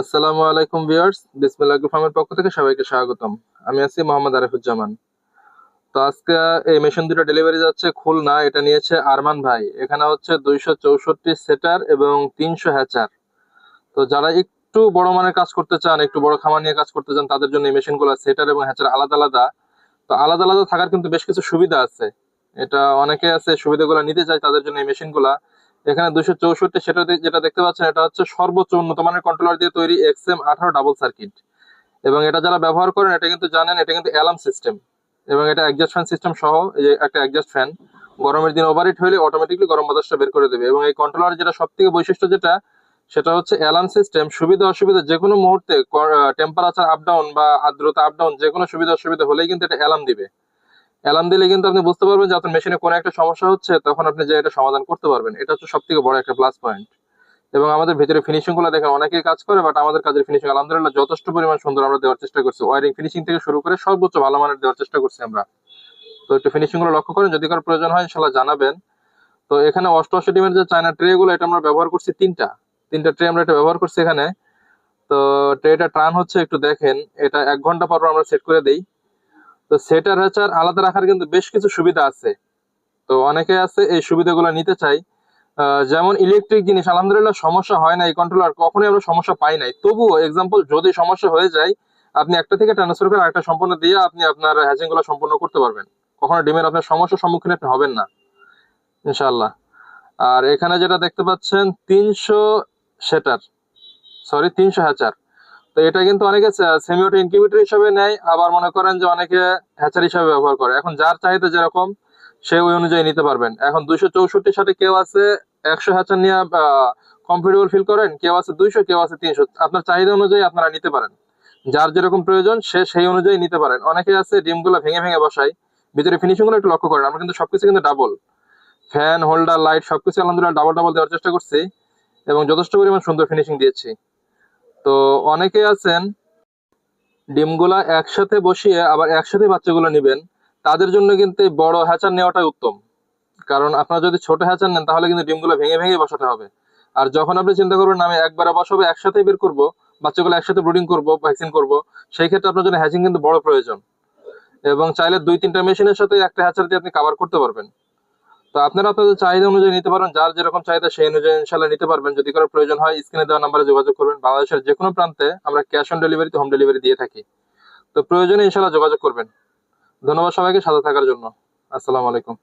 আসসালামু আলাইকুম ভিউয়ার্স, বিসমিল্লাহ ফার্মের পক্ষ থেকে সবাইকে স্বাগতম। আমি আছি মোহাম্মদ আরিফুজ্জামান। তো আজকে এই মেশিন দুটো ডেলিভারি যাচ্ছে খুলনা, এটা নিয়েছে আরমান ভাই। এখানে হচ্ছে দুইশো চৌষট্টি সেটার এবং তিনশো হ্যাচার। তো যারা একটু বড় মানের কাজ করতে চান, একটু বড় খামার নিয়ে কাজ করতে চান, তাদের জন্য এই মেশিনগুলো সেটার এবং হ্যাচার আলাদা আলাদা। তো আলাদা আলাদা থাকার কিন্তু বেশ কিছু সুবিধা আছে। এটা অনেকে আছে, সুবিধাগুলো নিতে চায়, তাদের জন্য এই মেশিনগুলা। এখানে দুশো চৌষট্টি, সেটা যেটা দেখতে পাচ্ছেন, এটা হচ্ছে সর্বোচ্চ উন্নত মানের কন্ট্রোলার দিয়ে তৈরি এক্সএম আঠারো ডাবল সার্কিট এবং এটা যারা ব্যবহার করেন, এটা কিন্তু জানেন, এটা কিন্তু অ্যালার্ম সিস্টেম এবং এটা অ্যাডজাস্ট ফ্যান সিস্টেম সহ, এই যে একটা অ্যাডজাস্ট ফ্যান গরমের দিন ওভারহিট হলে অটোমেটিকলি গরম বাতাসটা বের করে দেবে। এবং এই কন্ট্রোলার যেটা সব থেকে বৈশিষ্ট্য যেটা, সেটা হচ্ছে অ্যালার্ম সিস্টেম সুবিধা অসুবিধা যে কোনো মুহূর্তে টেম্পারেচার আপ ডাউন বা আর্দ্রতা আপ ডাউন যে কোনো সুবিধা অসুবিধা হলেই কিন্তু এটা অ্যালার্ম দিবে। অ্যালার্ম দিলে কিন্তু আপনি বুঝতে পারবেন যে আপনার মেশিনে কোনো একটা সমস্যা হচ্ছে, তখন আপনি যে এটা সমাধান করতে পারবেন। এটা হচ্ছে সব থেকে বড় একটা প্লাস পয়েন্ট এবং আমাদের ভিতরে ফিনিশিংগুলো দেখেন অনেকেই কাজ করে বাট আমাদের কাজের ফিনিশিং আলহামদুলিল্লাহ যথেষ্ট পরিমাণ সুন্দর আমরা দেওয়ার চেষ্টা করছি। ওয়ারিং ফিনিশিং থেকে শুরু করে সর্বোচ্চ ভালো মানের দেওয়ার চেষ্টা করছি আমরা। তো একটু ফিনিশিংগুলো লক্ষ্য করেন, যদি কারও প্রয়োজন হয় ইনশাল্লাহ জানাবেন। তো এখানে অষ্টআশি ডিমের যে চায়না ট্রে গুলো, এটা আমরা ব্যবহার করছি তিনটা। তিনটা ট্রে আমরা এটা ব্যবহার করছি এখানে। তো ট্রেটা টার্ন হচ্ছে, একটু দেখেন। এটা এক ঘণ্টা পর আমরা সেট করে দেই। তো সেটার হ্যাচার আলাদা রাখার কিন্তু বেশ কিছু সুবিধা আছে। তো অনেকে আছে এই সুবিধাগুলো নিতে চাই যেমন ইলেকট্রিক জিনিস, আলহামদুলিল্লাহ সমস্যা হয় না, এই কন্ট্রোলার কখনোই আমরা সমস্যা পাই নাই। তবুও এক্সাম্পল যদি সমস্যা হয়ে যায়, আপনি একটা থেকে ট্রান্সফার করে আরেকটা সম্পূর্ণ দিয়ে আপনি আপনার হ্যাচিংগুলো সম্পূর্ণ করতে পারবেন। কখনো ডিমের আপনার সমস্যার সম্মুখীন আপনি হবেন না ইনশাল্লাহ আর এখানে যেটা দেখতে পাচ্ছেন, তিনশো সেটার সরি তিনশো হ্যাচার তো এটা কিন্তু অনেকে সেমি অটো ইনকিউবেটর হিসাবে নেয়, আবার মনে করেন যে অনেকে হ্যাচার হিসাবে ব্যবহার করে। এখন যার চাহিদা যেরকম, সে ওই অনুযায়ী নিতে পারবেন। এখন দুইশো চৌষট্টির সাথে কেউ আছে একশো হ্যাচার নিয়ে কমফোর্টেবল ফিল করেন, কেউ আছে দুইশো, কেউ আছে তিনশো। আপনার চাহিদা অনুযায়ী আপনারা নিতে পারেন। যার যেরকম প্রয়োজন, সে সেই অনুযায়ী নিতে পারেন। অনেকে আছে ডিমগুলো ভেঙে ভেঙে বসায়, ভিতরে ফিনিশিংগুলো একটু লক্ষ্য করেন। আমরা কিন্তু সবকিছু কিন্তু ডাবল ফ্যান হোল্ডার লাইট সবকিছু আলহামদুলিল্লাহ ডাবল ডাবল দেওয়ার চেষ্টা করছি এবং যথেষ্ট পরিমাণ সুন্দর ফিনিশিং দিয়েছি। তো অনেকে আছেন, ডিমগুলা একসাথে বসিয়ে আবার একসাথে বাচ্চাগুলো নেবেন। তাদের জন্য কিন্তু বড় হ্যাচার নেওয়াটাই উত্তম। কারণ আপনারা যদি ছোট হ্যাচার নেন, তাহলে কিন্তু ডিমগুলো ভেঙে ভেঙে বসাতে হবে। আর যখন আপনি চিন্তা করবেন, আমি একবারে বসাবো একসাথে বের করব, বাচ্চাগুলো একসাথে ব্রুডিং করব, ভ্যাকসিন করব, সেই ক্ষেত্রে আপনার জন্য হ্যাচিং কিন্তু বড় প্রয়োজন। এবং চাইলে দুই তিনটা মেশিনের সাথে একটা হ্যাচার দিয়ে আপনি কভার করতে পারবেন। তো আপনারা আপনাদের চাহিদা অনুযায়ী নিতে পারেন, যার যেরকম চাহিদা সেই অনুযায়ী ইনশাল্লাহ নিতে পারবেন। যদি কোনো প্রয়োজন হয়, স্ক্রিনে দেওয়া নাম্বারে যোগাযোগ করবেন। বাংলাদেশের যে কোনো প্রান্তে আমরা ক্যাশ অন ডেলিভারিতে হোম ডেলিভারি দিয়ে থাকি। তো প্রয়োজনে ইনশাল্লাহ যোগাযোগ করবেন। ধন্যবাদ সবাইকে, সাথে থাকার জন্য। আসসালামু আলাইকুম।